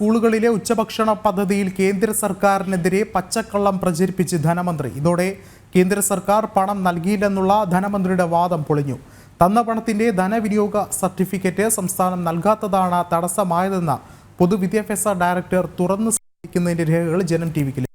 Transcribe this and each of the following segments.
സ്കൂളുകളിലെ ഉച്ചഭക്ഷണ പദ്ധതിയിൽ കേന്ദ്ര സർക്കാരിനെതിരെ പച്ചക്കള്ളം പ്രചരിപ്പിച്ച് ധനമന്ത്രി. ഇതോടെ കേന്ദ്ര സർക്കാർ പണം നൽകിയില്ലെന്നുള്ള ധനമന്ത്രിയുടെ വാദം പൊളിഞ്ഞു. തന്ന പണത്തിന്റെ ധനവിനിയോഗ സർട്ടിഫിക്കറ്റ് സംസ്ഥാനം നൽകാത്തതാണ് തടസ്സമായതെന്ന് പൊതുവിദ്യാഭ്യാസ ഡയറക്ടർ തുറന്നു സമ്മതിക്കുന്നതിന്റെ രേഖകൾ ജനം ടി വിക്ക്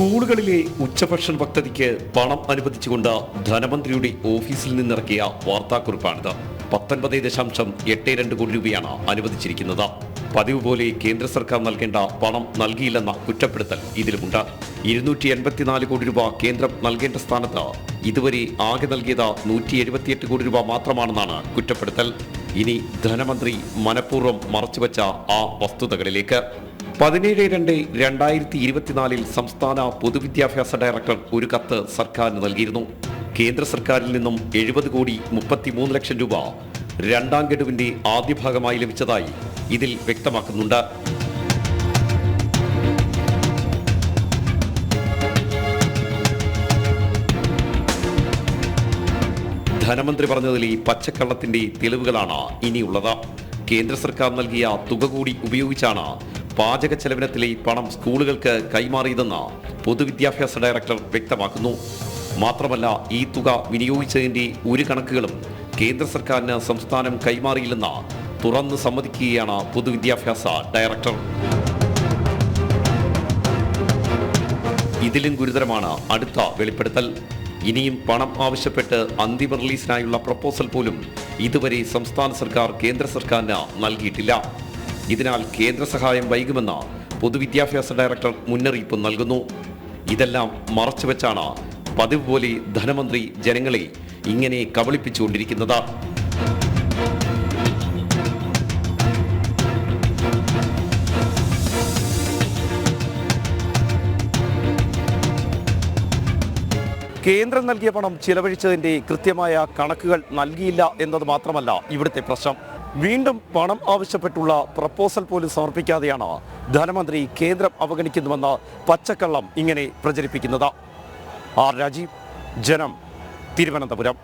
സ്കൂളുകളിലെ ഉച്ചഭക്ഷണ പദ്ധതിക്ക് പണം അനുവദിച്ചുകൊണ്ട് ധനമന്ത്രിയുടെ ഓഫീസിൽ നിന്നിറക്കിയ വാർത്താക്കുറിപ്പാണിത്. പത്തൊൻപത് ദശാംശം എട്ട് രണ്ട് കോടി രൂപയാണ് അനുവദിച്ചിരിക്കുന്നത്. പതിവ് പോലെ കേന്ദ്ര സർക്കാർ നൽകേണ്ട പണം നൽകിയില്ലെന്ന കുറ്റപ്പെടുത്തൽ ഇതിലുമുണ്ട്. ഇരുന്നൂറ്റി എൺപത്തിനാല് കോടി രൂപ കേന്ദ്രം നൽകേണ്ട സ്ഥാനത്ത് ഇതുവരെ ആകെ നൽകിയത് നൂറ്റി എഴുപത്തിയെട്ട് കോടി രൂപ മാത്രമാണെന്നാണ് കുറ്റപ്പെടുത്തൽ. ഇനി ധനമന്ത്രി മനഃപൂർവം മറച്ചുവെച്ച ആ വസ്തുതകളിലേക്ക്. പതിനേഴ് രണ്ട് രണ്ടായിരത്തി ഇരുപത്തിനാലിൽ സംസ്ഥാന പൊതുവിദ്യാഭ്യാസ ഡയറക്ടർ ഒരു കത്ത് സർക്കാരിന് നൽകിയിരുന്നു. കേന്ദ്ര സർക്കാരിൽ നിന്നും എഴുപത് കോടി മുപ്പത്തിമൂന്ന് ലക്ഷം രൂപ രണ്ടാം ഗഡുവിന്റെ ആദ്യ ഭാഗമായി ലഭിച്ചതായി ഇതിൽ വ്യക്തമാക്കുന്നുണ്ട്. ധനമന്ത്രി പറഞ്ഞതിൽ ഈ പച്ചക്കള്ളത്തിന്റെ തെളിവുകളാണ് ഇനിയുള്ളത്. കേന്ദ്ര സർക്കാർ നൽകിയ തുക കൂടി ഉപയോഗിച്ചാണ് പാചക ചെലവിനത്തിലെ പണം സ്കൂളുകൾക്ക് കൈമാറിയതെന്ന് പൊതുവിദ്യാഭ്യാസ ഡയറക്ടർ വ്യക്തമാക്കുന്നു. മാത്രമല്ല ഈ തുക വിനിയോഗിച്ചതിന്റെ ഒരു കണക്കുകളും കേന്ദ്ര സർക്കാരിന് സംസ്ഥാനം കൈമാറിയില്ലെന്ന് തുറന്ന് സമ്മതിക്കുകയാണ് പൊതുവിദ്യാഭ്യാസ ഡയറക്ടർ. ഇതിലും ഗുരുതരമാണ് അടുത്ത വെളിപ്പെടുത്തൽ. ഇനിയും പണം ആവശ്യപ്പെട്ട് അന്തിമ റിലീസിനായുള്ള പ്രപ്പോസൽ പോലും ഇതുവരെ സംസ്ഥാന സർക്കാർ കേന്ദ്ര സർക്കാരിന് നൽകിയിട്ടില്ല. ഇതിനാൽ കേന്ദ്ര സഹായം വൈകുമെന്ന് പൊതുവിദ്യാഭ്യാസ ഡയറക്ടർ മുന്നറിയിപ്പ് നൽകുന്നു. ഇതെല്ലാം മറച്ചുവെച്ചാണ് പതിവ് പോലെ ധനമന്ത്രി ജനങ്ങളെ ഇങ്ങനെ കബളിപ്പിച്ചുകൊണ്ടിരിക്കുന്നത്. കേന്ദ്രം നൽകിയ പണം ചിലവഴിച്ചതിന്റെ കൃത്യമായ കണക്കുകൾ നൽകിയില്ല എന്നത് മാത്രമല്ല ഇവിടുത്തെ പ്രശ്നം. വീണ്ടും പണം ആവശ്യപ്പെട്ടുള്ള പ്രപ്പോസൽ പോലും സമർപ്പിക്കാതെയാണ് ധനമന്ത്രി കേന്ദ്രം അവഗണിക്കുന്നുവെന്ന് പച്ചക്കള്ളം ഇങ്ങനെ പ്രചരിപ്പിക്കുന്നത്. ആർ രാജീവ് ജനം തിരുവനന്തപുരം.